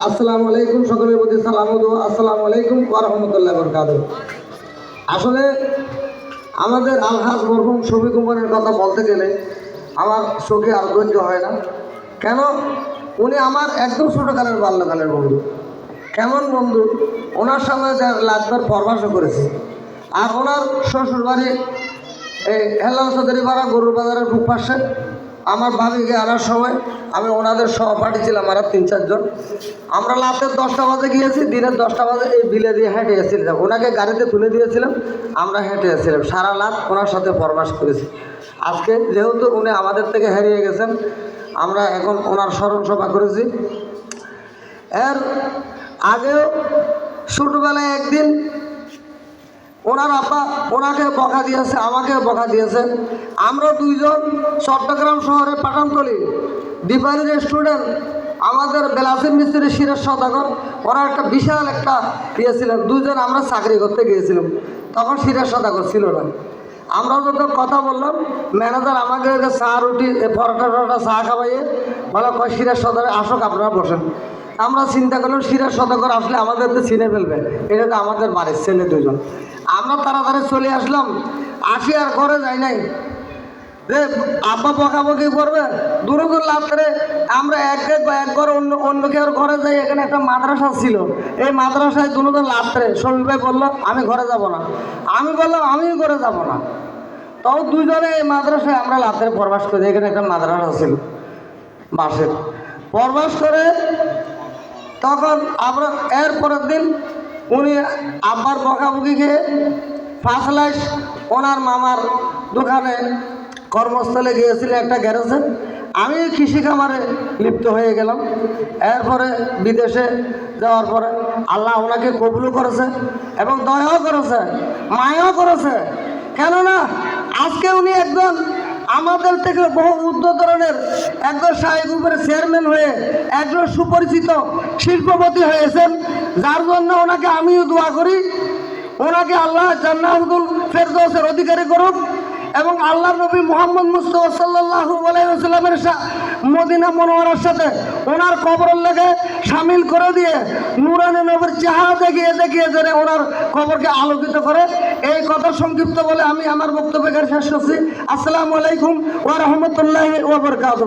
আসসালামু আলাইকুম সকলের প্রতি সালাম। আসসালামু আলাইকুম ওরহমতুল্লাহ বরকাত আসলে আমাদের আলহাজ মরহুম শফি কুমারের কথা বলতে গেলে আমার চোখে আর ধৈর্য হয় না। কেন? উনি আমার একদম ছোটোকালের বাল্যকালের বন্ধু। কেমন বন্ধু? ওনার সঙ্গে লাখবার পরামর্শ করেছে। আর ওনার শ্বশুর বাড়ি এই হেলাল চৌধুরী পাড়া গরুর বাজারের পাশে। আমার ভাবিকে আনার সময় আমি ওনাদের সহপাঠী ছিলাম আর তিন চারজন। আমরা রাতের দশটা বাজে গিয়েছি, দিনের দশটা বাজে এই বিলে দিয়ে হেঁটে এসেছিলাম। ওনাকে গাড়িতে তুলে দিয়েছিলাম, আমরা হেঁটে এসেছিলাম। সারা রাত ওনার সাথে ফরমাস করেছি। আজকে যেহেতু উনি আমাদের থেকে হারিয়ে গেছেন, আমরা এখন ওনার স্মরণ সভা করেছি। এর আগেও ছোটোবেলায় একদিন ওনার আব্বা ওনাকে বকা দিয়েছে, আমাকে বকা দিয়েছে। আমরা দুইজন চট্টগ্রাম শহরে পাঠানতলি দীপালি রেস্টুরেন্ট, আমাদের বেলাসিন মিস্ত্রি সিরাজ সদাগর, ওরা একটা বিশাল একটা ইয়ে ছিলেন। দুজন আমরা চাকরি করতে গিয়েছিলাম। তখন সিরাজ সদাগর ছিল না। আমরা যখন কথা বললাম, ম্যানেজার আমাকে চা রুটি পরোটা টরোটা চা খাওয়াইয়ে বলে কয় সিরাজ সদাগর, আসুক আপনারা বসেন। আমরা চিন্তা করলাম সিরাজ সদাগর আসলে আমাদের তো চিনে ফেলবে। এটা তো আমাদের বাড়ির ছেলে দুজন আমরা তাড়াতাড়ি চলে আসলাম। আসি আর ঘরে যাই নাই। রে, আব্বা বকাবকি করবে? দূরে দূর লাভ করে আমরা এক এক বা এক ঘর অন্য অন্য কেউ ঘরে যাই, এখানে একটা মাদ্রাসা ছিল। এই মাদ্রাসায় দুজন লাভ করে শমীর ভাই বলল, আমি ঘরে যাব না। আমি বললাম আমি ঘরে যাব না। তাও দুজনে এই মাদ্রাসায় আমরা লাভের প্রবাস করি। এখানে একটা মাদ্রাসা ছিল, বাসের। প্রবাস করে তখন আমরা এর পরের দিন উনি আব্বার বকাবকি পাঁচ লাখ ওনার মামার দোকানে কর্মস্থলে গিয়েছিলেন একটা গ্যারেজে। আমি কৃষি খামারে লিপ্ত হয়ে গেলাম। এরপরে বিদেশে যাওয়ার পরে আল্লাহ ওনাকে কবুলও করেছে এবং দয়াও করেছে, মায়াও করেছে। কেননা আজকে উনি একজন আমাদের থেকে বহু উদ্ধ ধরনের একজন সাহেব উপরে চেয়ারম্যান হয়ে একজন সুপরিচিত শিল্পপতি হয়েছেন, যার জন্য ওনাকে আমিও দোয়া করি। ওনাকে আল্লাহ জান্নাতুল ফেরদৌসের অধিকারী করুক। এবং আল্লাহ নবী মোহাম্মদ মুস্তফা সাল্লাহ আলাইসাল্লামের মদিনা মনোয়ারার সাথে ওনার কবরের লেগে সামিল করে দিয়ে নুরানি নবীর চেহারা দেখিয়ে দেখিয়ে যেন ওনার কবরকে আলোকিত করে। এই কথা সংক্ষিপ্ত বলে আমি আমার বক্তব্য এখানে শেষ করছি। আসসালামু আলাইকুম ওয়া রহমতুল্লাহ ওবরকাত